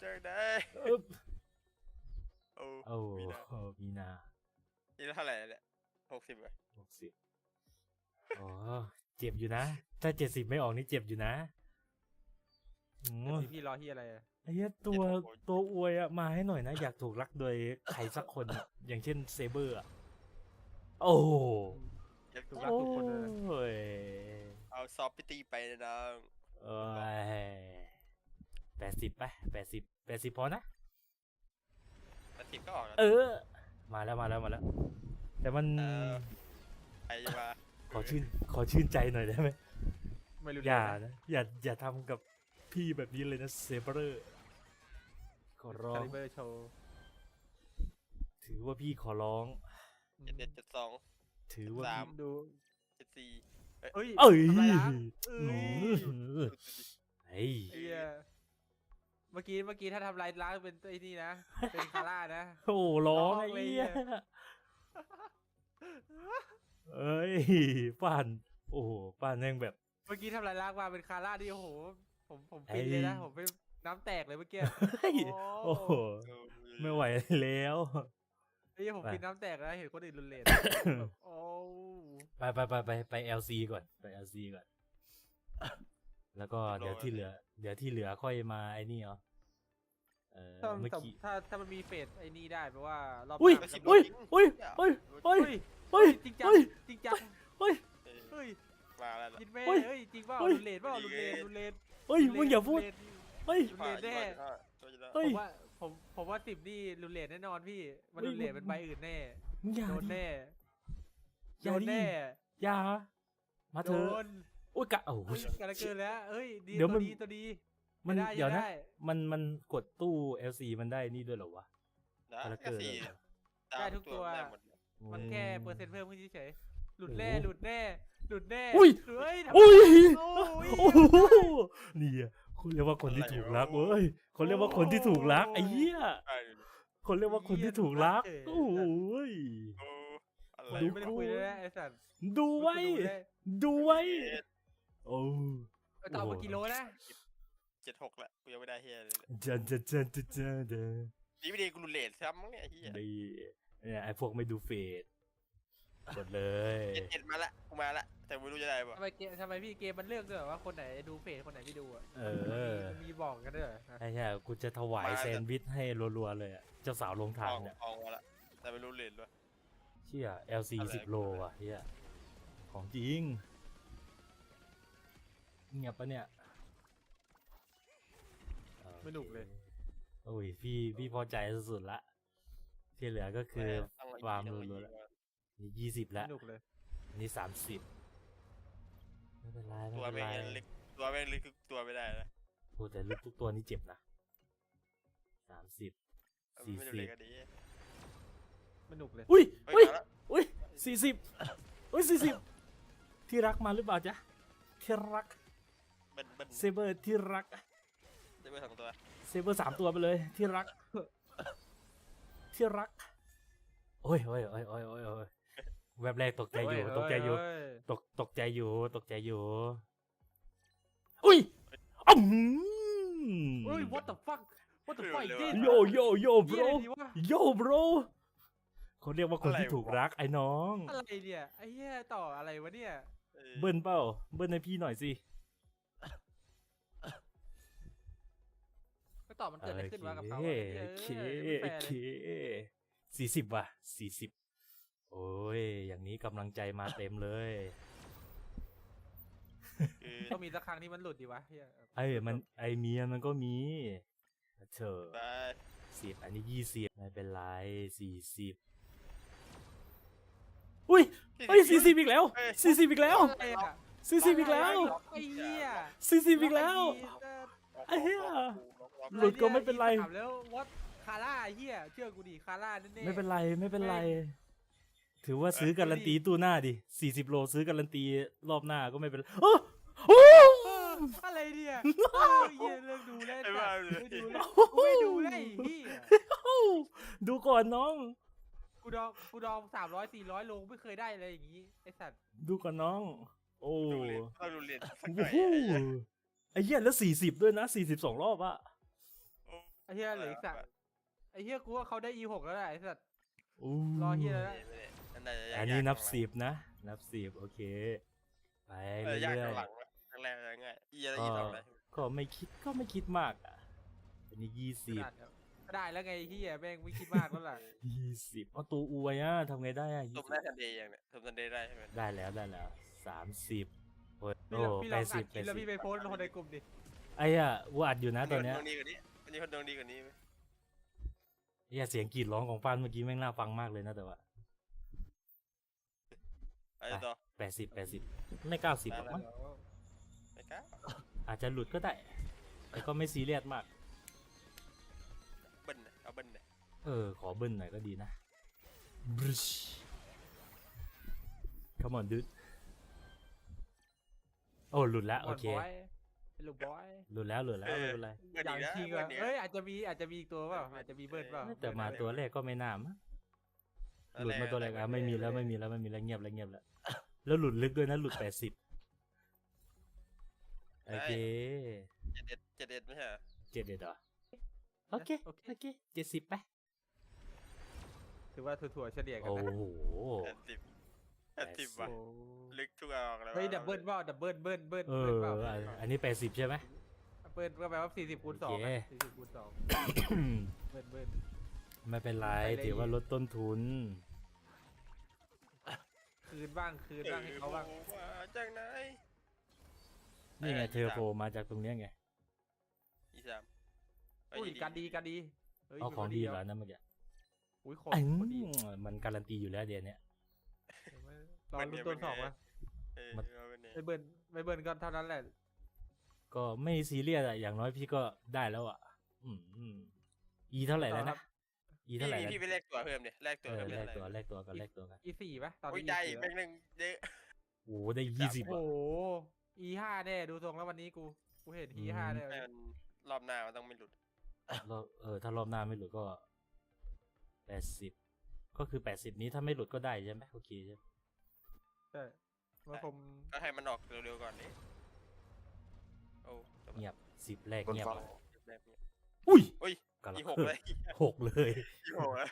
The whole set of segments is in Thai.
เจอได้อึ๊บโอ้โอ้มีนาโหมีนานี่เท่าไหร่แล้วเนี่ยหกสิบเลยหกสิบอ๋อเจ็บอยู่นะ ถ้าเจ็ดสิบไม่ออกนี่เจ็บอยู่นะอืมพี่รอที่อะไรอะไอ้เหี้ยตัวตัวอวยอะมาให้หน่อยนะ อยากถูกรักโดยใครสักคนอะอย่างเช่นเซเบอร์อะโอ้โหอยากถูถูกกรักทุกคนเลยนะโอ้ยเอาซอฟต์ไปตีไปนะน้องเอ้ย แปดสิบไปแปดสิบแปดสิบพอนะแต่สิบก็ออกแล้วเออ มาแล้วมาแล้วมาแล้ว แต่มันเออใครจะมาขอชื่นขอชื่นใจหน่อยได้ไหมไม่รู้อย่านะนะอย่าอย่าทำกับพี่แบบนี้เลยนะเซเบอร์ขอร้อคางลิเบอร์โชว์ถือว่าพี่ขอร้อง เจ็ดเจ็ดเจ็ดสอง ถือว่าสามพี่ดูเจ็ดสี่เอ้ยเอ้ยทำลายล้างอืเอ้ยมเฮ้ยไอ้เหี้ย เมื่อกี้เมื่อกี้ถ้าทำลายล้างเป็นไอ้นี่นะ เป็นคาร่านะ โอ้ร้องร้องไอ้เลยเหี้ยอะเอ้ยป่านโอ้โหป่านแม่งแบบ เมื่อกี้ทำลายล้างมาเป็นคาร่าที่โอ้โห ผมผมไอ้ฟินเลยนะผมไปน้ำแตกเลยเมื่อกี้เฮ้ยโอ้โหเออไม่ไหวแล้วไอ้เหี้ยผมไปฟินน้ำแตกแล้วเห็นคนอื่นรุนแรงแบบโอ้ไปไปไปไปไป LC ก่อนไป LC ก่อนแล้วก็เดี๋ยวที่เหลือ เดี๋ยวที่เหลือค่อยมาไอ้นี่เหรอ เออถ้าเมื่อถ้ากี้ถ้าถ้ามันมีเฟสไอ้นี่ได้แปลว่ารอบอุ้ยหน้ามันจะอุ้ยอุ้ยอุ้ยอุ้ยเฮ้ยเฮ้ยจริงจังเฮ้ยจริงจังเฮ้ยเออเฮ้ยมาแล้วนะยินแม่เฮ้ยเฮ้ยจริงเปล่าเฮ้ยรุนเลนเปล่ารุนเลนรุนเลนเฮ้ยมึงอย่าพูดรุนเลนเฮ้ยรุนเลนแน่เฮ้ผย มว่าผมผมว่าสิบนี่รุนเลนแน่นอนพี่ มันเฮ้ยรุนเลนเป็นใบอื่นแน่มึงอย่าโดนดิ แน่อโดย่านดิ แน่อย่า มาโดเถอะนโอ้ยกะโอ้เฮ้ยยกันละเกินแล้วเฮ้ยดีเดี๋ยวตัมัวน ดีตัวดีมันได้เดี๋ยวนะได้ มันมันกดตู้ LC มันได้นี่ด้วยเหรอวะนะคาแรคเตก็อร์สี่เหรอได้ทุกตัว ได้หมดเลยมันแค่เปอร์เซ็นต์เพิ่มขึ้นเฉยๆหลุดแน่โอ้โหหลุดแน่หลุดแน่อุ้ยเฮ้ยทำอุ้ยโอ้ยโอ้โหนี่อะคนเรียกว่าคนที่ถูกรักเว้ยคนเรียกว่าคนที่ถูกรักไอ้เหี้ยใช่คนเรียกว่าคนที่ถูกรักโอ้ย โอ้อะไรผมดู ไม่ได้คุยเลยนะไอ้สัตว์ดูไว้ ดูไว้ โอ้ ไปต่อมากิโลนะเจ็ดหกละกูยังไม่ได้เฮียเลยเนี่ยจันจันจันจันจันเดดีไม่ดีกูรุนเลทซ้ำมั้งเนี่ยไอ้เฮียดีเนี่ยไอ้พวกไม่ดูเฟซกดเลยเจ็ดเจ็ดมาละกูมาละแต่ไม่รู้จะได้ป่ะทำไมเกมทำไมพี่เกมมันเลือกด้วยเหรอว่าคนไหนดูเฟซคนไหนไม่ดูอะเออมันมีบอกกันด้วยเหรอฮะไอ้เหี้ยกูจะถวายแซนด์วิชให้รัวๆเลยอะเจ้าสาวลงททาองงเนี่ยทองมาละแต่ไม่รู้เลทด้วยเชี่ย LC อะไรสิบโลว่ะเฮียของจริงเงียบปะเนี่ยโอค ไม่หนุกเลย โอ้ยพี่พี่พอใจสุดๆละที่เหลือก็คือตั้งไวามตั้งรัไวๆแล้วนี่ยี่สิบแล้วสนุกเลยอันนี่สามสิบไม่เป็นไรไม่ตัวเป็นแม่ไรงเล็กตัวแม่งเล็กทุกตัวไม่ได้นะโอ้แต่ลึกทุกตัวนี่เจ็บนะสามสิบสี่ไม่ได้สิเล็บกอันนี้ไม่หนุกเลยอุ้ยเฮ้ยอุ้ยมาละอุ้ยสี่สิบอุ้ยสี่สิบที่รักมาหรือเปล่าจ๊ะที่รักเบิ้ลเบิ้ลเซเบอร์ที่รัก ได้ไปสองตัวเซเบอร์สามตัวไปเลย ที่รัก ที่รัก โอ้ยโอ้ยโอ้ยโอ้ยโอ้ยโอ้ยแวบแรกตกใจอยู่เฮ้ตกใจอยู่เฮ้ตกตกใจอยู่ ตกใจอยู่ อุ้ยอืมเฮ้ย what the fuck what the fuck is this โยโยโยบเหี้รยอะไรดีวะโยบรเขาเรียกว่าคนที่ถูกรักไอ้น้อง อะไรเนี่ย ไอ้เหี้ยต่ออะไรวะเนี่ยออเบิ้ลเปล่าเบิ้ลให้พี่หน่อยสิ ต่อมันเกิดอะไรขึ้นวะกับเขาโออะเคเหี้ยโอเคเอ้ยโอไม่แฟร์เคเลยสี่สิบว่ะสี่สิบโอ้ย อย่างนี้กำลังใจมาเต็มเลยคือต้องมีสักครั้งที่มันหลุดดีวะเหี้ยไอ้มันไอเมียมันก็มีเถอะไปสิบอันนี้ยี่สิบไม่เป็นไรสี่สิบอุ้ยเฮ้ยสี่สิบอีกแล้วสี่สิบอีกแล้วอะไรอะสี่สิบอีกแล้วไอ้เหี้ยสี่สิบอีกแล้วไอ้ไอ้เหี้ย หหลุดก็ไม่เป็นไร ถามแล้ววัดคาร่าไอ้เหี้ยเชื่อกูดิคาร่าแน่ๆ ไม่เป็นไรไม่เป็นไร ถือว่าซื้อการันตีตู้หน้าดิสี่สิบโลซื้อการันตีรอบหน้าก็ไม่เป็นไรโอ้โอ้เอออะไรเนี่ยเออเหี้ยเลิกดูแล้วไอ้จับ้าดเลยไม่ดูแล้วกูไม่ดูแล้วไอ้เหี้ยดูก่อนน้อง กูดองกูดองสามร้อยสี่ร้อยโลไม่เคยได้อะไรอย่างงี้ไอ้สัตว์ดูก่อนน้อง โอ้ดูเลทเราดูเลทสักหโอ้น่อยโหไอ้เหี้ยไอ้เหี้ยแล้วสี่สิบด้วยนะสี่สิบสองรอบอะโอ้ ไอ้เหี้ยเหลืออีกสักไอ้เหี้ยกูว่าเขาได้ E หกแล้วแหละไอ้สัตว์ อู้รอเหี้ยอะไรไม่ได้ไม่ได้อันใดจะอันนี้ยากนับข้างหลังสิบนะ นับสิบโอเค ไปเอเรื่อยากอยข้างหลังละข้างแรกจะง่ายอีอะไรก็อีสองอะไรๆก็ไม่คิดก็ไม่คิดมากอะ อันนี้ยี่สิบได้แล้วก็ได้แล้วไงไอ้เหี้ยแม่งไม่คิดมากแล้วล่ะ ยี่สิบเอาตัวอวยอะทำไงได้อะตุ่มได้ทันเดย์ยังเนี่ยตุ่มทันเดย์ได้ใช่ไหมได้แล้วได้แล้วสามสิบโอ้ยพี่โอ้ลองพี่ลแปองดอัสิดบคแปลิปดแล้วสิบพี่ไปโพสต์ลงในกลุ่มดิไอ้อะกูอัดอยู่นะตอนเนี้ยดวงดีกว่านี้ อันนี้คนดวงดีกว่านี้ไหมไอ้เสียงกรีดร้องของฟานเมื่อกี้แม่งน่าฟังมากเลยนะแต่ว่าไปต่อแปดสิบแปดสิบไม่เก้าสิบหรอกมั้งไปก้าอาจจะหลุดก็ได้ แต่ก็ไม่ซีเรียสมาก เบิ้ลเนี่ยเอาเบิ้ลเนี่ยเออ ขอเบิ้ลหน่อยก็ดีนะ Brush Come on dude โอ้หลุดแล้ว โอเคบอย เป็นลูกบอยหลุดแล้วหลุดแล้วไม่เป็นไรเบิ้ลออีย่างกนะจริงเบิ้อะลเนี่ยเอ้ยอาจจะมีอาจจะมีอีกตัวเปล่าอาจจะมีเบิร์ดเปล่าแต่มาตัวแรกก็ไม่น่ามั้งหลุดมาตัวแรกอะไม่มีแล้วไม่มีแล้วไม่มีแล้วเงียบแล้วเงียบแล้ว แล้วหลุดลึกด้วยนะหลุดแปดสิบโอเคเจ็ดเอ็ดเจ็ดเอ็ดไม่ใช่เหรอเจ็ดเด็ดเหรอโอเคโอเคเจ็ดสิบไปถือว่าถั่วๆเฉลี่ยกันโอ้นะโห แปดสิบแปด สิบว่ะโอ้ลึกทุกออกแล้วเฮ้ยดับเบิลเปล่าดับเบิลเบิลเบิลเอเบิลอเปล่าอันอันนี้แปดสิบใช่ไหม เบิลก็แปลว่าสี่สิบคูณสองโอเค สี่สิบคูณสองเบิลเบิล ไม่เป็นไรไปเลย ถือว่าลดต้นทุน คืนบ้างคืนบ้างให้เขาบ้างออว่าจากไหนนี่ไงเออเทอร์โฟมาจากตรงเนี้ยไง อีสามเอุ้ยการดีการดีฮ้ยเอาของมันดีก็แล้วนะเมื่อกี้อุ้ยของอืคนดีมมันการันตีอยู่แล้วเดี๋ยวเนี้ย รอลุ้นตัวสองวะเออมันเอาไปเนี่ยไม่เบิร์นไม่เบิร์นก็เท่านั้นแหละ ก็ไม่ซีเรียสอะอย่างน้อยพี่ก็ได้แล้วอะอืมอืมอีเท่าไหร่แล้วนะอีเท่าไหร่พี่แล้วพี่ไปแลกตัวเพิ่มดิแลกเอตัวอเพิ่มแลได้กเท่าไหร่ตัวแลกตัวกันแลกตัวกันอีสี่ปะตอนโอ้ยนี้ได้อีแม่สี่งหนึ่งเยอะโอ้โหได้ยี่สิบโอ้อะโหอีห้าแน่ดูทรงแล้ววันนี้กูกูเห็นอีห้าแน่แม่งรอบหน้ามันต้องไม่หลุดรอบเออถ้ารอบหน้าไม่หลุดก็แปดสิบก็คือแปดสิบนี้ถ้าไม่หลุดก็ได้ใช่ไหมโอเคใช่ไหม ใช่มาผมก็ให้มันออกเร็วๆก่อนนี่โอ้เงียบสิบแรกเงียบอุ้ยอุ้ยอีหกเลยหกเลยหกเล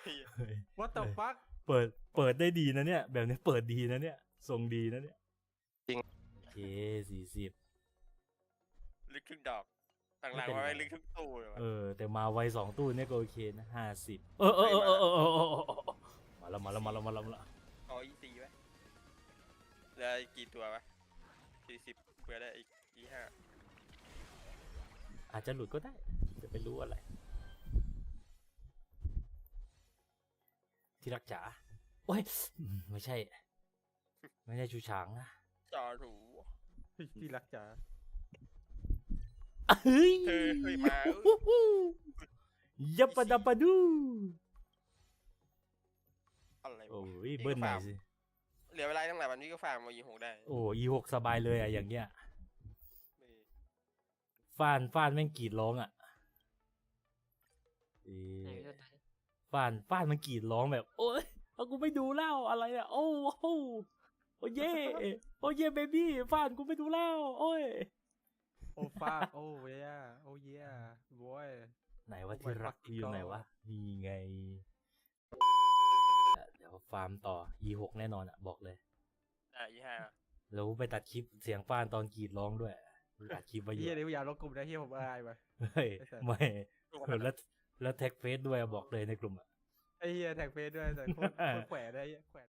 ยวัตถุฟักเปิดเปิดได้ดีนะเนี่ย แบบนี้เปิดดีนะเนี่ยทรงดีนะเนี่ยจริงเคสี่สิบลึกทุงดอกต่างหลังไว้ลึกทุงตู้เออ แต่มาไวสองตู้เนี่ยก็โอเคนะห้าสิบเออเออเออเออมาแมาแล้วมาแล้วมาแล้วมาแล้ว เหลืออีกกี่ตัววะสี่สิบเพื่อได้อีกอีห้าอาจจะหลุดก็ได้ จะไปรู้อะไร ที่รักจ๋าโอ้ยอืมไม่ใช่ ไม่ใช่ชูช้างนะจอถูที่รักจ๋าเฮ้ยเธอเคยมายับปะดับปะดูอะไรวะโอ้ยเบิ้ลหน่อยสิ เหลือเวลาตั้งหลายวันพี่ก็ฟาร์มมาอีหกได้โอ้อีหกสบายเลยอะอย่างเงี้ยเออฟานฟานแม่งกรีดร้องอะเอ๊ะฟานฟานมันกรีดร้องแบบ โอ้ยเอากูไม่ดูแล้วอะไรอะโอ้โหโอ้เย่โอ้เย่เบบี้ฟานกูไม่ดูแล้วโอ้ยโอ้ฟ้าโอ้เวียโอ้เย่บอยไหนว่า Oh ที่ my รัก fucking อยู่ไหน God วะนี่ไงเดี๋ยวฟาร์มต่อ e หกแน่นอนอะบอกเลยอะอีห้าแล้วไปตัดคลิปเสียงฟานตอนกรีดร้องด้วยตัดคลิปไว้เยเฮียอะเดี๋ยวอย่าลบกลุ่มนะเฮียผมอายไปเฮ้ยไอ้สัสไม่เออแล้วแล้วแท็กเฟซด้วยอะบอกเลยในกลุ่มอะไอเฮียแท็กเฟซด้วยแต่โคตรโคตรแขวะได้เหี้ยแขวะ